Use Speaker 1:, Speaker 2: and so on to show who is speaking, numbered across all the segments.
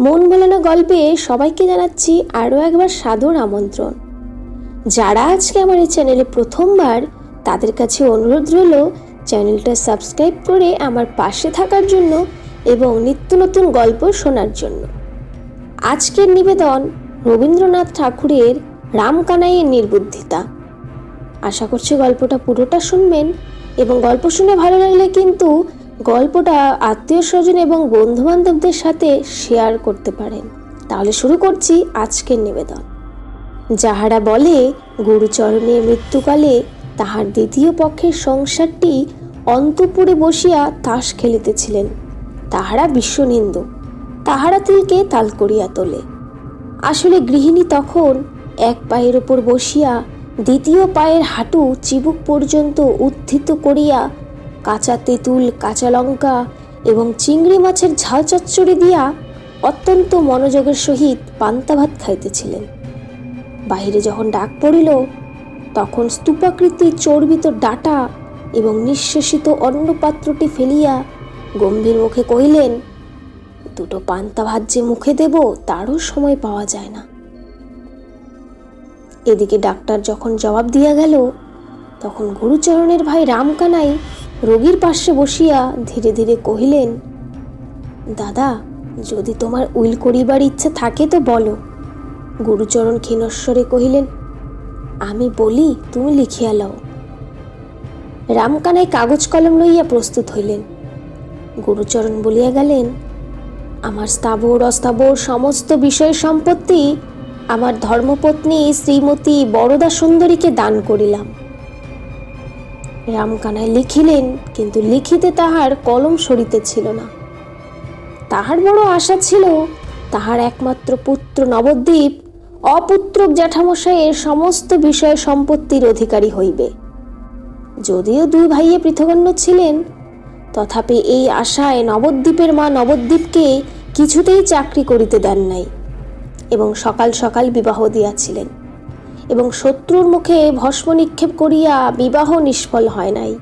Speaker 1: মন ভোলানো গল্পে সবাইকে জানাচ্ছি আরও একবার সাদর আমন্ত্রণ। যারা আজকে আমার এই চ্যানেলে প্রথমবার, তাদের কাছে অনুরোধ রইল চ্যানেলটা সাবস্ক্রাইব করে আমার পাশে থাকার জন্য এবং নিত্য নতুন গল্প শোনার জন্য। আজকের নিবেদন রবীন্দ্রনাথ ঠাকুরের রামকানাইয়ের নির্বুদ্ধিতা। আশা করছি গল্পটা পুরোটা শুনবেন এবং গল্প শুনে ভালো লাগলে কিন্তু গল্পটা আত্মীয় স্বজন এবং বন্ধু বান্ধবদের সাথে শেয়ার করতে পারেন। তাহলে শুরু করছি আজকের নিবেদন। যাহারা বলে গুরুচরণের মৃত্যুকালে তাহার দ্বিতীয় পক্ষের সংসারটি অন্তপুরে বসিয়া তাস খেলিতেছিলেন, তাহারা বিশ্বনিন্দু, তাহারা তিলকে তাল করিয়া তোলে। আসলে গৃহিণী তখন এক পায়ের ওপর বসিয়া দ্বিতীয় পায়ের হাঁটু চিবুক পর্যন্ত উত্থিত করিয়া কাঁচা তেঁতুল, কাঁচা লঙ্কা এবং চিংড়ি মাছের ঝাল চচ্চড়ি দিয়া অত্যন্ত মনোযোগের সহিত পান্তা ভাত খাইতেছিলেন। বাহিরে যখন ডাক পড়িল, তখন স্তূপাকৃতি চর্বিত ডাটা এবং নিঃশেষিত অন্নপাত্রটি ফেলিয়া গম্ভীর মুখে কহিলেন, দুটো পান্তা ভাত যে মুখে দেব, তারও সময় পাওয়া যায় না। এদিকে ডাক্তার যখন জবাব দিয়া গেল, তখন গুরুচরণের ভাই রামকানাই রোগীর পাশে বসিয়া ধীরে ধীরে কহিলেন, দাদা, যদি তোমার উইল করিবার ইচ্ছে থাকে তো বলো। গুরুচরণ ক্ষীণস্বরে কহিলেন, আমি বলি, তুমি লিখিয়া লও। রামকানাই কাগজ কলম লইয়া প্রস্তুত হইলেন। গুরুচরণ বলিয়া গেলেন, আমার স্থাবর, অস্থাবর সমস্ত বিষয় সম্পত্তি আমার ধর্মপত্নী শ্রীমতী বরদা সুন্দরীকে দান করিলাম। রামকানায় লিখিলেন, কিন্তু লিখিতে তাহার কলম সরিতে ছিল না। তাহার বড় আশা ছিল, তাহার একমাত্র পুত্র নবদ্বীপ, অপুত্রক জ্যাঠামশাইয়ের সমস্ত বিষয় সম্পত্তির অধিকারী হইবে। যদিও দুই ভাইয়ে পৃথকান্য ছিলেন, তথাপি এই আশায় নবদ্বীপের মা নবদ্বীপকে কিছুতেই চাকরি করিতে দেন নাই, এবং সকাল সকাল বিবাহ দিয়াছিলেন। এবং শত্রুর মুখে ভস্ম নিক্ষেপ করিয়া বিবাহ নিষ্ফল হয় নাই।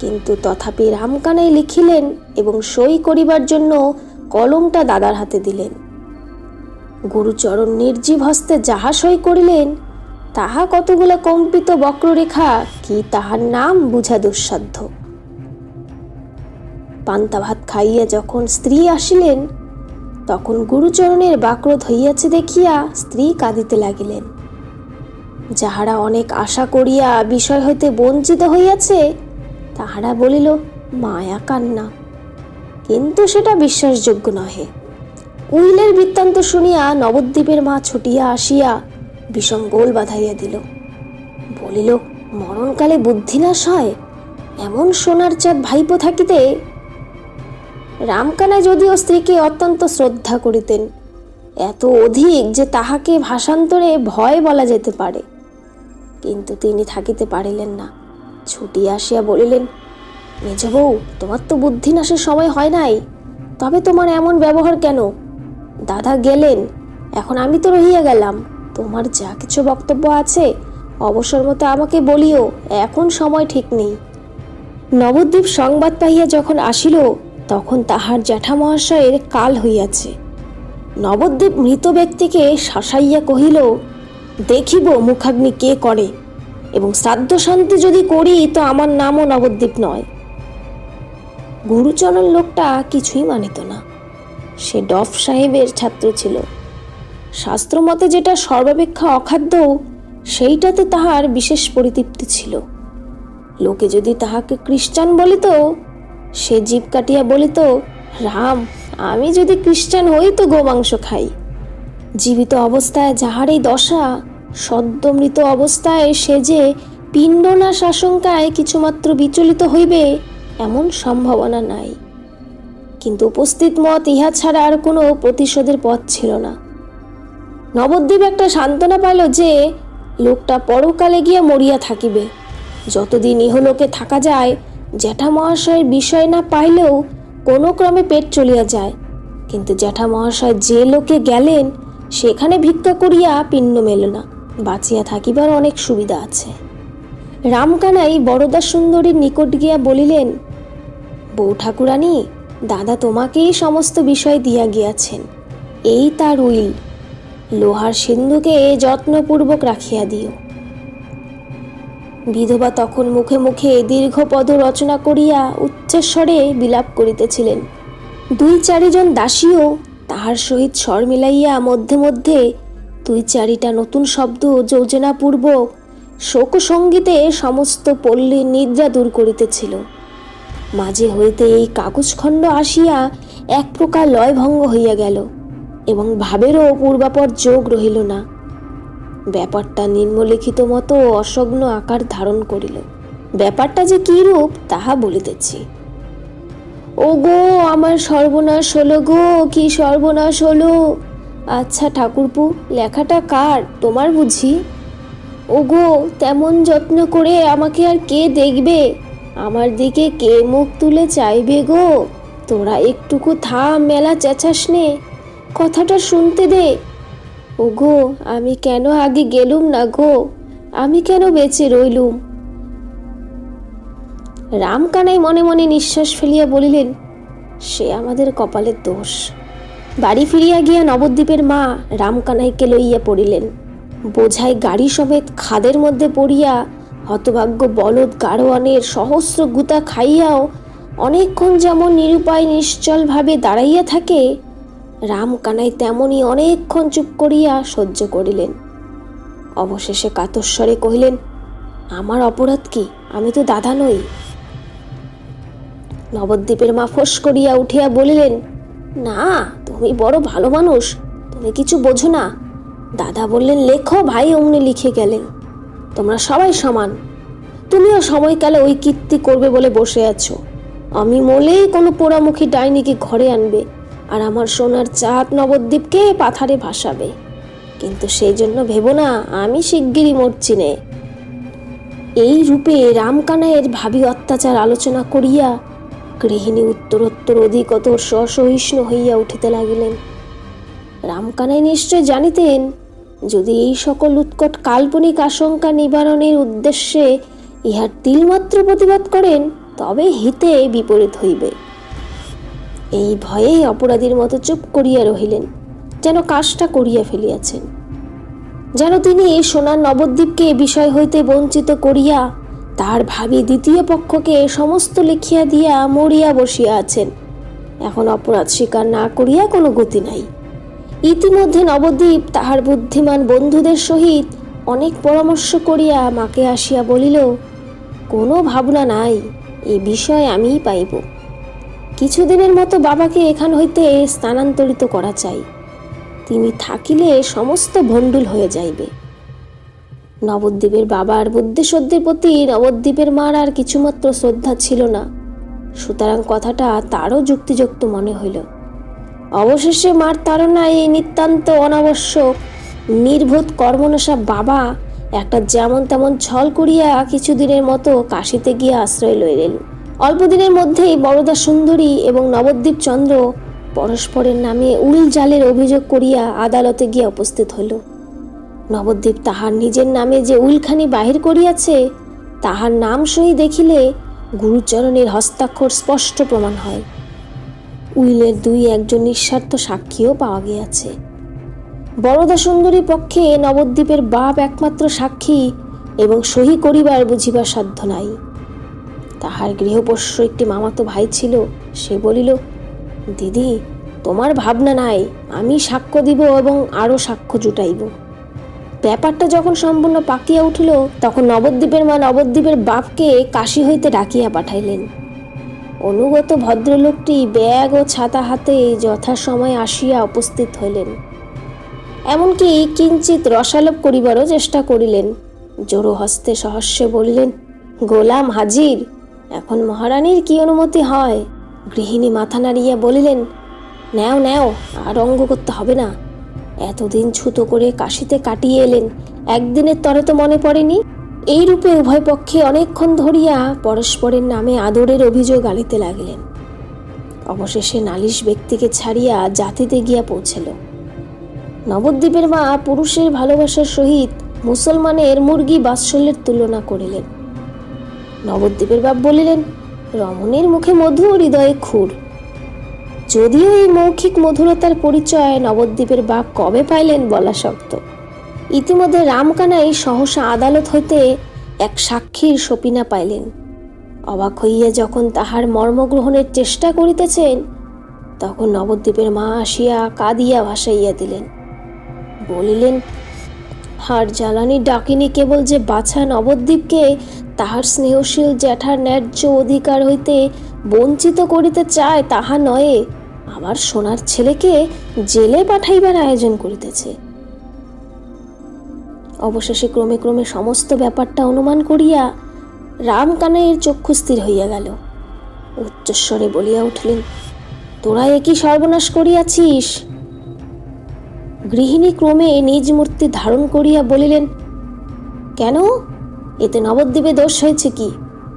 Speaker 1: কিন্তু তথাপি রামকানাই লিখিলেন এবং সই করিবার জন্য কলমটা দাদার হাতে দিলেন। গুরুচরণ নির্জীব হস্তে যাহা সই করিলেন, তাহা কতগুলা কম্পিত বক্ররেখা কি তাহার নাম বুঝা দুঃসাধ্য। পান্তা ভাত খাইয়া যখন স্ত্রী আসিলেন, তখন গুরুচরণের বাক্রোধ হইয়াছে দেখিয়া স্ত্রী কাঁদিতে লাগিলেন। যাহারা অনেক আশা করিয়া বিষয় হইতে বঞ্চিত হইয়াছে, তাহারা বলিল, মায়া কান্না। কিন্তু সেটা বিশ্বাসযোগ্য নহে। উইলের বৃত্তান্ত শুনিয়া নবদ্বীপের মা ছুটিয়া আসিয়া বিষম গোল বাঁধাইয়া দিল। বলিল, মরণকালে বুদ্ধিনাশ হয়? এমন সোনার চাঁদ ভাইপো থাকিতে? রামকানা যদিও স্ত্রীকে অত্যন্ত শ্রদ্ধা করিতেন, এত অধিক যে তাহাকে ভাষান্তরে ভয় বলা যেতে পারে। কিন্তু তিনি থাকিতে পারিলেন না। ছুটি আসিয়া বলিলেন, মেজ বউ, তোমার তো বুদ্ধিনাশের সময় হয় নাই। তবে তোমার এমন ব্যবহার কেন? দাদা গেলেন, এখন আমি তো রহিয়া গেলাম। তোমার যা কিছু বক্তব্য আছে, অবসর মতো আমাকে বলিও, এখন সময় ঠিক নেই নবদ্বীপ সংবাদ পাইয়া যখন আসিল, তখন তাহার জ্যাঠা মহাশয়ের কাল হইয়াছে। নবদ্বীপ মৃত ব্যক্তিকে শাসাইয়া কহিল দেখিব মুখাগ্নি কে করে, এবং শ্রাদ্ধ শান্তি যদি করি তো আমার নামও নবদ্বীপ নয়। গুরুচরণ লোকটা কিছুই মানিত না। সে ডফ সাহেবের ছাত্র ছিল। শাস্ত্রমতে যেটা সর্বাপেক্ষা অখাদ্য, সেইটাতে তাহার বিশেষ পরিতৃপ্তি ছিল। লোকে যদি তাহাকে খ্রিস্টান বলিত, সে জীব কাটিয়া বলিত, রাম, আমি যদি খ্রিস্টান হই তো গোমাংস খাই। জীবিত অবস্থায় যাহার এই দশা সদ্য মৃত অবস্থায় সে যে পিণ্ডনাশ আশঙ্কায় কিছুমাত্র বিচলিত হইবে, এমন সম্ভাবনা নাই। কিন্তু উপস্থিত মত ইহা ছাড়া আর কোনো প্রতিশোধের পথ ছিল না। নবদ্বীপ একটা সান্ত্বনা পাইল যে, লোকটা পরকালে গিয়া মরিয়া থাকিবে। যতদিন ইহলোকে থাকা যায় জ্যাঠা মহাশয়ের বিষয় না পাইলেও কোনো ক্রমে পেট চলিয়া যায়। কিন্তু জ্যাঠা মহাশয় যে লোকে গেলেন সেখানে ভিক্ষা করিয়া পিণ্ড মেল না, বাঁচিয়া থাকিবার অনেক সুবিধা আছে। রামকানাই বরদা সুন্দরীর নিকট গিয়া বলিলেন, বউ ঠাকুরানী, দাদা তোমাকেই সমস্ত বিষয় দিয়া গিয়াছেন, এই তার উইল। লোহার সিন্ধুকে যত্নপূর্বক রাখিয়া দিও। বিধবা তখন মুখে মুখে দীর্ঘ পদ রচনা করিয়া উচ্চস্বরে বিলাপ করিতেছিলেন। দুই চারিজন দাসীও তাহার সহিত স্বর মিলাইয়া মধ্যে মধ্যে দুই চারিটা নতুন শব্দ যোজনাপূর্বক শোকসঙ্গীতে সমস্ত পল্লীর নিদ্রা দূর করিতেছিল। মাঝে হইতে এই কাগজখণ্ড আসিয়া এক প্রকার লয়ভঙ্গ হইয়া গেল এবং ভাবেরও পূর্বাপর যোগ রহিল না। ব্যাপারটা নিম্নলিখিত মতো অসগ্ন আকার ধারণ করিল। ব্যাপারটা যে কী রূপ, তাহা বলিতেছি। ও গো আমার সর্বনাশ হলো গো, কি সর্বনাশ হলো? আচ্ছা ঠাকুরপু, লেখাটা কার? তোমার বুঝি? ও গো তেমন যত্ন করে আমাকে আর কে দেখবে? আমার দিকে কে মুখ তুলে চাইবে গো? তোরা একটুকু থাম, মেলা চেঁচাস নে। কথাটা শুনতে দে। ও গো আমি কেন আগে গেলুম না গো? আমি কেন বেঁচে রইলুম? রামকানাই মনে মনে নিঃশ্বাস ফেলিয়া বলিলেন, সে আমাদের কপালের দোষ। বাড়ি ফিরিয়া গিয়া নবদ্বীপের মা রামকানাইকে লইয়া পড়িলেন। বোঝাই গাড়ি সমেত খাদের মধ্যে পড়িয়া হতভাগ্য বলদ গাড়োয়ানের সহস্র গুতা খাইয়াও অনেকক্ষণ যেমন নিরুপায় নিশ্চলভাবে দাঁড়াইয়া থাকে, রামকানাই তেমনই অনেকক্ষণ চুপ করিয়া সহ্য করিলেন। অবশেষে কাতস্বরে কহিলেন, আমার অপরাধ কি? আমি তো দাদা নই। নবদ্বীপের মা ফোঁস করিয়া উঠিয়া বলিলেন, না, তুমি বড় ভালো মানুষ, তুমি কিছু বোঝো না। দাদা বললেন, লেখো, ভাই অমনি লিখে গেলেন। তোমরা সবাই সমান। তুমিও সময়কালে ওই কীর্তি করবে বলে বসে আছো। আমি মলেই কোনো পোড়ামুখী ডাইনিকে ঘরে আনবে, আর আমার সোনার চাঁদ নবদ্বীপকে পাথারে ভাসাবে। কিন্তু সেই জন্য ভেবো না, আমি শিগগিরই মরছি নে। এই রূপে রামকানাইয়ের ভাবি অত্যাচার আলোচনা করিয়া গৃহিণী উত্তরোত্তর অধিকতর সসহিষ্ণু হইয়া উঠিতে লাগিলেন। রামকানাই নিশ্চয় জানিতেন, যদি এই সকল উৎকট কাল্পনিক আশঙ্কা নিবারণের উদ্দেশ্যে ইহার তিলমাত্র প্রতিবাদ করেন, তবে হিতে বিপরীত হইবে। এই ভয়েই অপরাধীর মতো চুপ করিয়া রহিলেন, যেন কাজটা করিয়া ফেলিয়াছেন। যেন তিনি সোনার নবদ্বীপকে এ বিষয় হইতে বঞ্চিত করিয়া তার ভাবি দ্বিতীয় পক্ষকে সমস্ত লিখিয়া দিয়া মরিয়া বসিয়া আছেন। এখন অপরাধ স্বীকার না করিয়া কোনো গতি নাই। ইতিমধ্যে নবদ্বীপ তাহার বুদ্ধিমান বন্ধুদের সহিত অনেক পরামর্শ করিয়া মাকে আসিয়া বলিল, কোনো ভাবনা নাই, এ বিষয় আমিই পাইব। কিছুদিনের মতো বাবাকে এখান হইতে স্থানান্তরিত করা চাই। তিনি থাকিলে সমস্ত ভণ্ডুল হয়ে যাইবে। নবদ্বীপের বাবার বুদ্ধিসদ্যের প্রতি নবদ্বীপের মার আর কিছুমাত্র শ্রদ্ধা ছিল না। সুতরাং কথাটা তারও যুক্তিযুক্ত মনে হইল। অবশেষে মার তাড়নায় এই নিতান্ত অনাবশ্যক নির্বোধ কর্মনাশা বাবা একটা যেমন তেমন ছল করিয়া কিছুদিনের মতো কাশিতে গিয়ে আশ্রয় লইলেন। অল্পদিনের মধ্যেই বরদা সুন্দরী এবং নবদ্বীপ চন্দ্র পরস্পরের নামে উল জালের অভিযোগ করিয়া আদালতে গিয়া উপস্থিত হইল। নবদ্বীপ তাহার নিজের নামে যে উলখানি বাহির করিয়াছে, তাহার নাম সহি দেখিলে গুরুচরণের হস্তাক্ষর স্পষ্ট প্রমাণ হয়। উইলের দুই একজন নিঃস্বার্থ সাক্ষীও পাওয়া গিয়াছে। বরদা সুন্দরী পক্ষে নবদ্বীপের বাপ একমাত্র সাক্ষী এবং সহি করিবার বুঝিবার সাধ্য নাই। তাহার গৃহপোষ্য একটি মামাতো ভাই ছিল, সে বলিল, দিদি, তোমার ভাবনা নাই, আমি সাক্ষ্য দিব এবং আরও সাক্ষ্য জুটাইব। ব্যাপারটা যখন সম্পূর্ণ পাকিয়া উঠিল, তখন নবদ্বীপের মা নবদ্বীপের বাপকে কাশি হইতে ডাকিয়া পাঠাইলেন। অনুগত ভদ্রলোকটি ব্যাগ ও ছাতা হাতে যথাসময়ে আসিয়া উপস্থিত হইলেন। এমনকি কিঞ্চিত রসালোপ করিবারও চেষ্টা করিলেন। জোরো হস্তে সহস্যে বলিলেন, গোলাম হাজির, এখন মহারানীর কি অনুমতি হয়? গৃহিণী মাথা নাড়িয়া বলিলেন, নেও নেও, আর অঙ্গ করতে হবে না। এতদিন ছুতো করে কাশিতে কাটিয়ে এলেন। একদিনের তরে তো মনে পড়েনি। এই রূপে উভয় পক্ষে অনেকক্ষণ ধরিয়া পরস্পরের নামে আদরের অভিযোগ আনিতে লাগিলেন। অবশেষে নালিশ ব্যক্তিকে ছাড়িয়া জাতিতে গিয়া পৌঁছিল। নবদ্বীপের মা পুরুষের ভালোবাসার সহিত মুসলমানের মুরগি বাৎসল্যের তুলনা করিলেন। নবদ্বীপের বাপ বলিলেন, রমণের মুখে মধু হৃদয়ে খুর। যদিও এই মৌখিক মধুরতার পরিচয় নবদ্বীপের বাপ কবে পাইলেন বলা শক্ত। ইতিমধ্যে রামকানাই সহসা আদালত হইতে এক সাক্ষীর সপিনা পাইলেন। অবাক হইয়া যখন তাহার মর্মগ্রহণের চেষ্টা করিতেছেন, তখন নবদ্বীপের মা আসিয়া কাঁদিয়া ভাসাইয়া দিলেন। বলিলেন হার জ্বালানি ডাকিনি কেবল যে বাছা নবদ্বীপকে তাহার স্নেহশীল জ্যাঠার ন্যায্য অধিকার হইতে বঞ্চিত করিতে চায় তাহা নয়। আবার সোনার ছেলেকে জেলে পাঠাইবার আয়োজন করিতেছে। অবশেষে ক্রমে ক্রমে সমস্ত ব্যাপারটা অনুমান করিয়া রাম কানাইয়ের চক্ষু স্থির হইয়া গেল। উচ্চস্বরে বলিয়া উঠলেন, তোরা একই সর্বনাশ করিয়াছিস? গৃহিণী ক্রমে নিজ মূর্তি ধারণ করিয়া বলিলেন, কেন? এতে নবদ্বীপে দোষ হয়েছে কি?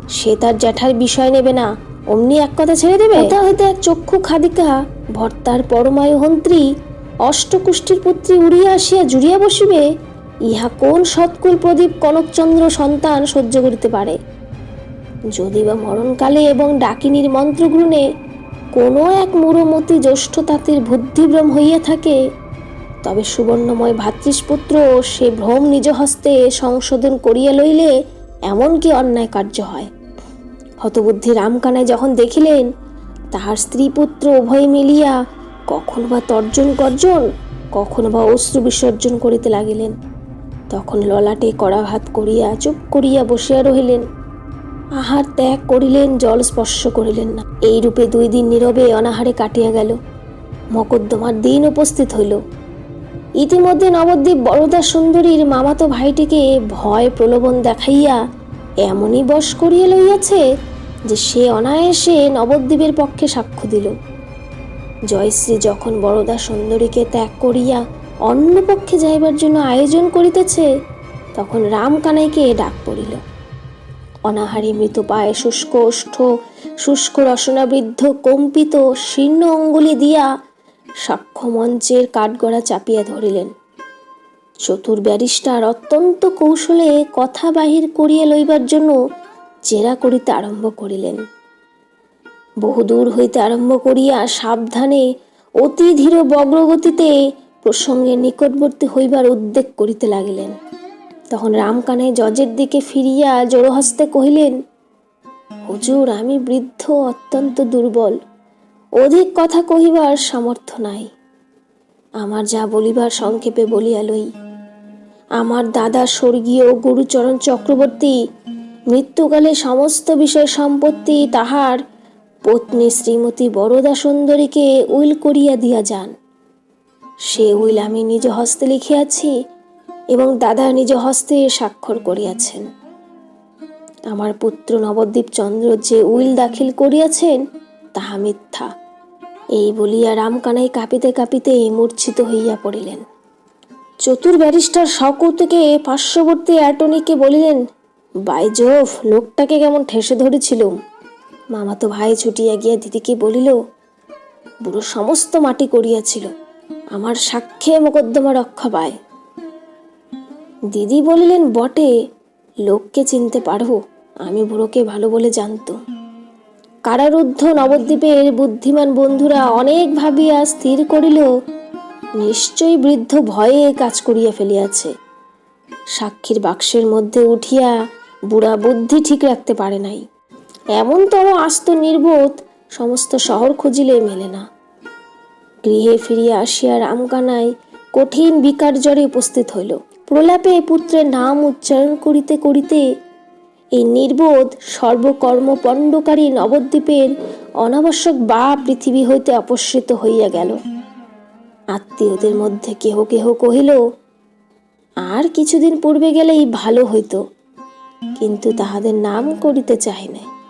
Speaker 1: সে তার জ্যাঠার বিষয় নেবে না। অমনি এক কথা ছেড়ে দেবে? তা হইতে এক চক্ষু খাদিকা, ভর্তার পরমায়ু হন্ত্রী অষ্টকুষ্ঠীর পুত্রী উড়িয়া আসিয়া জুড়িয়া বসিবে, ইহা কোন সৎকুল প্রদীপ কনকচন্দ্র সন্তান সহ্য করিতে পারে? যদি বা মরণকালে এবং ডাকিনীর মন্ত্রগ্রুণে কোনো এক মুরমতি জ্যেষ্ঠ তাঁতির বুদ্ধিভ্রম হইয়া থাকে, তবে সুবর্ণময় ভাতৃষ্পুত্র সে ভ্রম নিজ হস্তে সংশোধন করিয়া লইলে এমন কি অন্যায় কার্য হয়? হতবুদ্ধি রামকানায় যখন দেখিলেন, তাহার স্ত্রী পুত্র উভয় মিলিয়া কখন বা তর্জন গর্জন, কখন বা অশ্রু বিসর্জন করিতে লাগিলেন। তখন ললাটে কড়াঘাত করিয়া, চুপ করিয়া বসিয়া রহিলেন। আহার ত্যাগ করিলেন, জল স্পর্শ করিলেন না। এই রূপে দুই দিন নীরবে অনাহারে কাটিয়া গেল। মকদ্দমার দিন উপস্থিত হইল। ইতিমধ্যে নবদ্বীপ বরদা সুন্দরীর মামাতো ভাইটিকে ভয় প্রলোভন দেখাইয়া এমনই বশ করিয়া লইয়াছে যে সে অনায়াসে নবদ্বীপের পক্ষে সাক্ষ্য দিল। জয়শ্রী যখন বরদা সুন্দরীকে ত্যাগ করিয়া অন্য পক্ষে যাইবার জন্য আয়োজন করিতেছে, তখন রাম কানাইকে ডাক পড়িল। অনাহারী মৃত পায়ে শুষ্ক ওষ্ঠ, শুষ্ক রসনাবৃদ্ধ কম্পিত শীর্ণ অঙ্গুলি দিয়া সাক্ষ্য মঞ্চের কাঠগড়া চাপিয়া ধরিলেন। চতুর ব্যারিস্টার অত্যন্ত কৌশলে কথা বাহির করিয়া লইবার জন্য জেরা করিতে আরম্ভ করিলেন। বহুদূর হইতে আরম্ভ করিয়া সাবধানে অতি ধীর বগ্রগতিতে প্রসঙ্গের নিকটবর্তী হইবার উদ্বেগ করিতে লাগিলেন। তখন রামকানে জজের দিকে ফিরিয়া জোড়হস্তে কহিলেন, হুজুর, আমি বৃদ্ধ, অত্যন্ত দুর্বল। অধিক কথা কহিবার সামর্থ্য নাই। আমার যা বলিবার সংক্ষেপে বলিয়া লই। আমার দাদা স্বর্গীয় গুরুচরণ চক্রবর্তী মৃত্যুকালে সমস্ত বিষয় সম্পত্তি তাহার পত্নী শ্রীমতী বরদা সুন্দরীকে উইল করিয়া দিয়া যান। সে উইল আমি নিজ হস্তে লিখিয়াছি এবং দাদা নিজ হস্তে স্বাক্ষর করিয়াছেন। আমার পুত্র নবদ্বীপ চন্দ্র যে উইল দাখিল করিয়াছেন, তাহা মিথ্যা। এই বলিয়া রামকানাই কাঁপিতে কাঁপিতে মূর্ছিত হইয়া পড়িলেন। চতুর ব্যারিস্টার সকৌতুকে পার্শ্ববর্তী অ্যাটর্নিকে বলিলেন বাইজোফ লোকটাকে কেমন ঠেসে ধরেছিল? মামাতো ভাই ছুটিয়া গিয়া দিদিকে বলিল, বুড়ো সমস্ত মাটি করিয়াছিল, আমার সাক্ষ্যে মোকদ্দমা রক্ষা পায়। দিদি বলিলেন, বটে, লোককে চিনতে পারব আমি বুড়োকে ভালো বলে জানতো। কারারুদ্ধ নবদ্বীপের বুদ্ধিমান বন্ধুরা অনেক ভাবিয়া স্থির করিল, নিশ্চয়ই বৃদ্ধ ভয়ে কাজ করিয়া ফেলিয়াছে। সাক্ষীর বাক্সের মধ্যে উঠিয়া বুড়া বুদ্ধি ঠিক রাখতে পারে নাই। এমনতর আস্ত নির্বোধ সমস্ত শহর খুঁজিলে মেলে না। গৃহে ফিরিয়া আসিয়া রামকানায় কঠিন বিকার জ্বরে উপস্থিত হইল। প্রলাপে পুত্রের নাম উচ্চারণ করিতে করিতে এই নির্বোধ সর্বকর্ম পণ্ডকারী নবদ্বীপের অনাবশ্যক বা পৃথিবী হইতে অপসৃত হইয়া গেল। আত্মীয়দের মধ্যে কেহ কেহ কহিল, আর কিছুদিন পূর্বে গেলেই ভালো হইত। কিন্তু তাহাদের নাম করিতে চাহে নাই।